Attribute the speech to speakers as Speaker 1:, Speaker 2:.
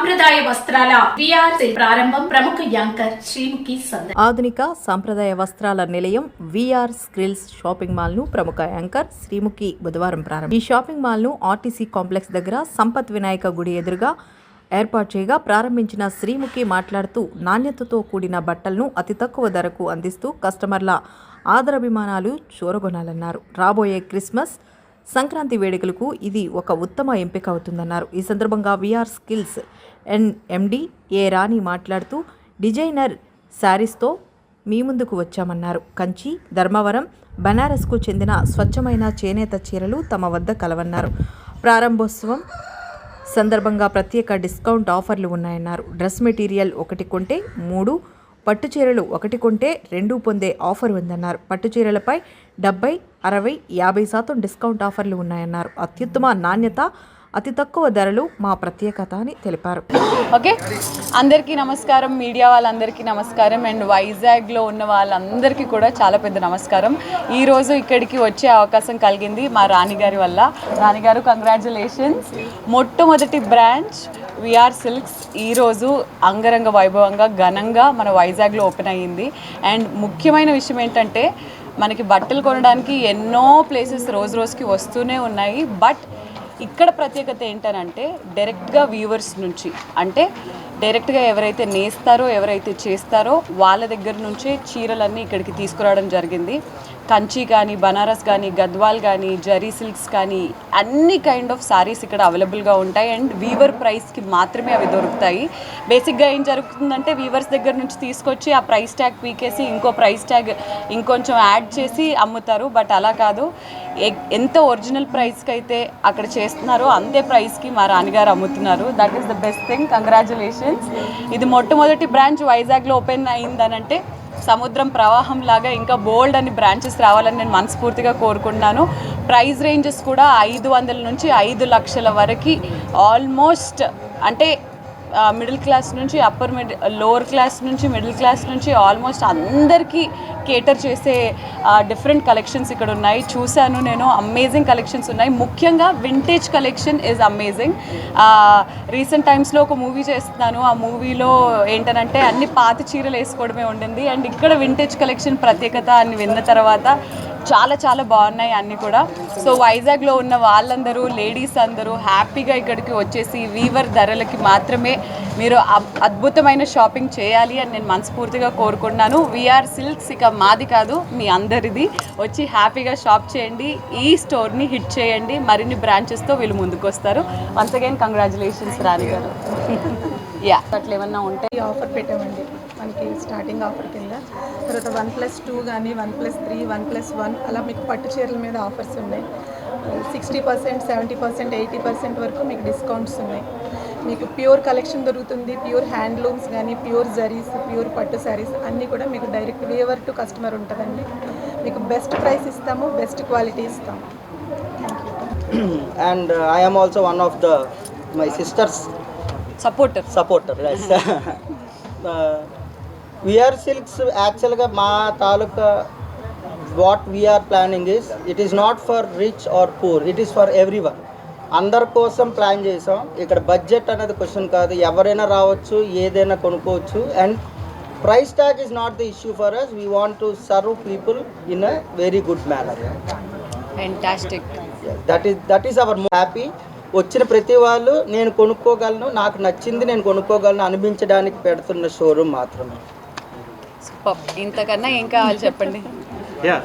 Speaker 1: సాంప్రదాయ వస్త్రాల ప్రారంభం. ప్రముఖ యాంకర్ శ్రీముఖి సందర్.
Speaker 2: ఆధునిక సాంప్రదాయ వస్త్రాల నిలయం విఆర్ స్క్రిల్స్ షాపింగ్ మాల్ను ప్రముఖ యాంకర్ శ్రీముఖి బుధవారం ప్రారంభం. ఈ షాపింగ్ మాల్ను ఆర్టీసీ కాంప్లెక్స్ దగ్గర సంపత్ వినాయక గుడి ఎదురుగా ఏర్పాటు చేయగా ప్రారంభించిన శ్రీముఖి మాట్లాడుతూ నాణ్యతతో కూడిన బట్టలను అతి తక్కువ ధరకు అందిస్తూ కస్టమర్ల ఆదరాభిమానాలు చూరగొనాలన్నారు. రాబోయే క్రిస్మస్ సంక్రాంతి వేడుకలకు ఇది ఒక ఉత్తమ ఎంపిక అవుతుందన్నారు. ఈ సందర్భంగా విఆర్ స్కిల్స్ ఎన్ ఎండి ఏ రాణి మాట్లాడుతూ డిజైనర్ శారీస్తో మీ ముందుకు వచ్చామన్నారు. కంచి ధర్మవరం బనారస్కు చెందిన స్వచ్ఛమైన చేనేత చీరలు తమ వద్ద కలవన్నారు. ప్రారంభోత్సవం సందర్భంగా ప్రత్యేక డిస్కౌంట్ ఆఫర్లు ఉన్నాయన్నారు. డ్రెస్ మెటీరియల్ ఒకటి కొంటే మూడు పట్టు చీరలు ఒకటి కొంటే రెండు పొందే ఆఫర్ ఉందన్నారు. పట్టు చీరలపై డెబ్బై అరవై యాభై శాతం డిస్కౌంట్ ఆఫర్లు ఉన్నాయన్నారు. అత్యుత్తమ నాణ్యత అతి తక్కువ ధరలు మా ప్రత్యేకత అని తెలిపారు.
Speaker 3: ఓకే? అందరికీ నమస్కారం. మీడియా వాళ్ళందరికీ నమస్కారం. అండ్ వైజాగ్లో ఉన్న వాళ్ళందరికీ కూడా చాలా పెద్ద నమస్కారం. ఈరోజు ఇక్కడికి వచ్చే అవకాశం కలిగింది మా రాణిగారి వల్ల. రాణిగారు కంగ్రాచులేషన్స్ మొట్టమొదటి బ్రాంచ్ విఆర్ సిల్క్స్ ఈరోజు అంగరంగ వైభవంగా ఘనంగా మన వైజాగ్లో ఓపెన్ అయ్యింది. అండ్ ముఖ్యమైన విషయం ఏంటంటే మనకి బట్టలు కొనడానికి ఎన్నో ప్లేసెస్ రోజు రోజుకి వస్తూనే ఉన్నాయి. బట్ ఇక్కడ ప్రత్యేకత ఏంటనంటే డైరెక్ట్గా వ్యూవర్స్ నుంచి అంటే డైరెక్ట్గా ఎవరైతే నేస్తారో ఎవరైతే చేస్తారో వాళ్ళ దగ్గర నుంచే చీరలన్నీ ఇక్కడికి తీసుకురావడం జరిగింది. కంచి కానీ బనారస్ కానీ గద్వాల్ కానీ జరీ సిల్క్స్ కానీ అన్ని కైండ్ ఆఫ్ సారీస్ ఇక్కడ అవైలబుల్గా ఉంటాయి. అండ్ వీవర్ ప్రైస్కి మాత్రమే అవి దొరుకుతాయి. బేసిక్గా ఏం జరుగుతుందంటే వీవర్స్ దగ్గర నుంచి తీసుకొచ్చి ఆ ప్రైస్ ట్యాగ్ పీకేసి ఇంకో ప్రైస్ ట్యాగ్ ఇంకొంచెం యాడ్ చేసి అమ్ముతారు. బట్ అలా కాదు. ఎంత ఒరిజినల్ ప్రైస్కి అయితే అక్కడ చేస్తున్నారో అంతే ప్రైస్కి మా రాణిగారు అమ్ముతున్నారు. That is the best thing congratulations ఇది మొట్టమొదటి బ్రాంచ్ వైజాగ్లో ఓపెన్ అయిందనంటే సముద్రం ప్రవాహం లాగా ఇంకా బోల్డ్ అని బ్రాంచెస్ రావాలని నేను మనస్ఫూర్తిగా కోరుకుంటున్నాను. ప్రైస్ రేంజెస్ కూడా ఐదు వందల నుంచి ఐదు లక్షల వరకు ఆల్మోస్ట్ అంటే మిడిల్ క్లాస్ నుంచి అప్పర్ మిడ్ లోవర్ క్లాస్ నుంచి మిడిల్ క్లాస్ నుంచి ఆల్మోస్ట్ అందరికీ కేటర్ చేసే డిఫరెంట్ కలెక్షన్స్ ఇక్కడ ఉన్నాయి. చూశాను నేను అమేజింగ్ కలెక్షన్స్ ఉన్నాయి. ముఖ్యంగా vintage collection is amazing recent టైమ్స్లో ఒక మూవీ చేస్తున్నాను. ఆ మూవీలో ఏంటనంటే అన్ని పాత చీరలు వేసుకోవడమే ఉండింది. అండ్ ఇక్కడ వింటేజ్ కలెక్షన్ ప్రత్యేకత అని విన్న తర్వాత చాలా చాలా బాగున్నాయి అన్నీ కూడా. సో వైజాగ్లో ఉన్న వాళ్ళందరూ లేడీస్ అందరూ హ్యాపీగా ఇక్కడికి వచ్చేసి వీవర్ ధరలకి మాత్రమే మీరు అద్భుతమైన షాపింగ్ చేయాలి అని నేను మనస్ఫూర్తిగా కోరుకుంటున్నాను. వీఆర్ సిల్క్స్ ఇక మాది కాదు మీ అందరిది. వచ్చి హ్యాపీగా షాప్ చేయండి ఈ స్టోర్ని హిట్ చేయండి మరిన్ని బ్రాంచెస్తో వీళ్ళు ముందుకు వస్తారు వన్స్ అగైన్ కంగ్రాచులేషన్స్ రాణి గారు. యా అట్లా ఏమన్నా ఉంటే
Speaker 4: ఆఫర్ పెట్టామండి. మనకి స్టార్టింగ్ ఆఫర్ కింద. తర్వాత వన్ ప్లస్ టూ కానీ one plus three one plus one అలా మీకు పట్టు చీరల మీద ఆఫర్స్ ఉన్నాయి. Sixty percent seventy percent eighty percent వరకు మీకు డిస్కౌంట్స్ ఉన్నాయి. మీకు ప్యూర్ కలెక్షన్ దొరుకుతుంది. ప్యూర్ హ్యాండ్లూమ్స్ కానీ ప్యూర్ జరీస్ ప్యూర్ పట్టు శారీస్ అన్నీ కూడా మీకు డైరెక్ట్ వేవర్ టు కస్టమర్ ఉంటుందండి. మీకు బెస్ట్ ప్రైస్ ఇస్తాము బెస్ట్ క్వాలిటీ ఇస్తాము.
Speaker 5: Uh, I am also one of the my sister's
Speaker 3: supporter
Speaker 5: VR Silks యాక్చువల్గా మా తాలూకా what we are planning is it is not for rich or poor it is for everyone అందరి కోసం plan చేసాం. ఇక్కడ budget అనేది question కాదు. ఎవరైనా రావచ్చు ఏదైనా కొనుక్కోవచ్చు. And price tag is not the issue for us we want to serve people in a very good manner
Speaker 3: fantastic
Speaker 5: that is that is our happy వచ్చిన ప్రతి వాళ్ళు నేను కొనుక్కోగలను నాకు నచ్చింది నేను కొనుక్కోగలను అనిపించడానికి పెడుతున్న షోరూమ్ మాత్రమే.
Speaker 3: ఇంతకన్నా ఏం కావాలి చెప్పండి?
Speaker 6: యా